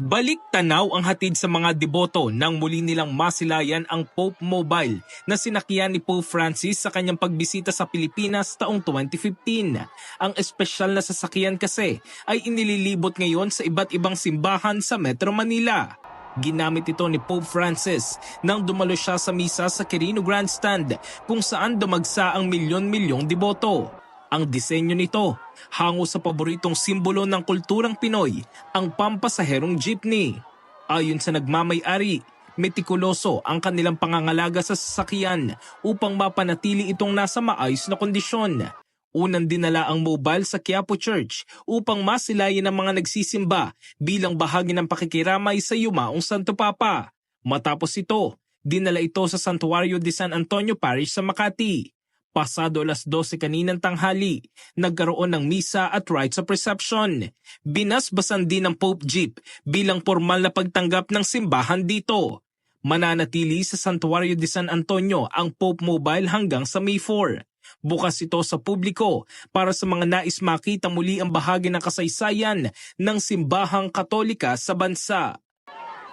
Balik tanaw ang hatid sa mga deboto nang muli nilang masilayan ang Pope Mobile na sinakyan ni Pope Francis sa kanyang pagbisita sa Pilipinas taong 2015. Ang espesyal na sasakyan kasi ay inililibot ngayon sa iba't ibang simbahan sa Metro Manila. Ginamit ito ni Pope Francis nang dumalo siya sa misa sa Quirino Grandstand kung saan dumagsa ang milyon-milyong deboto. Ang disenyo nito, hango sa paboritong simbolo ng kulturang Pinoy, ang pampasaherong jeepney. Ayon sa nagmamay-ari, metikuloso ang kanilang pangangalaga sa sasakyan upang mapanatili itong nasa maayos na kondisyon. Unang dinala ang mobile sa Quiapo Church upang masilayan ang mga nagsisimba bilang bahagi ng pakikiramay sa yumaong Santo Papa. Matapos ito, dinala ito sa Santuario de San Antonio Parish sa Makati. Pasado alas 12 kaninang tanghali, nagkaroon ng misa at rites of reception. Binasbasan din ng Pope Jeep bilang formal na pagtanggap ng simbahan dito. Mananatili sa Santuario de San Antonio ang Pope Mobile hanggang sa May 4. Bukas ito sa publiko para sa mga nais makita muli ang bahagi ng kasaysayan ng simbahang katolika sa bansa.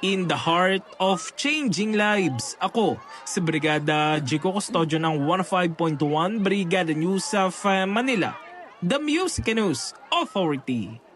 In the heart of changing lives, ako si Brigada Jico Custodio ng 105.1 Brigada News of uh, Manila, the Music News Authority.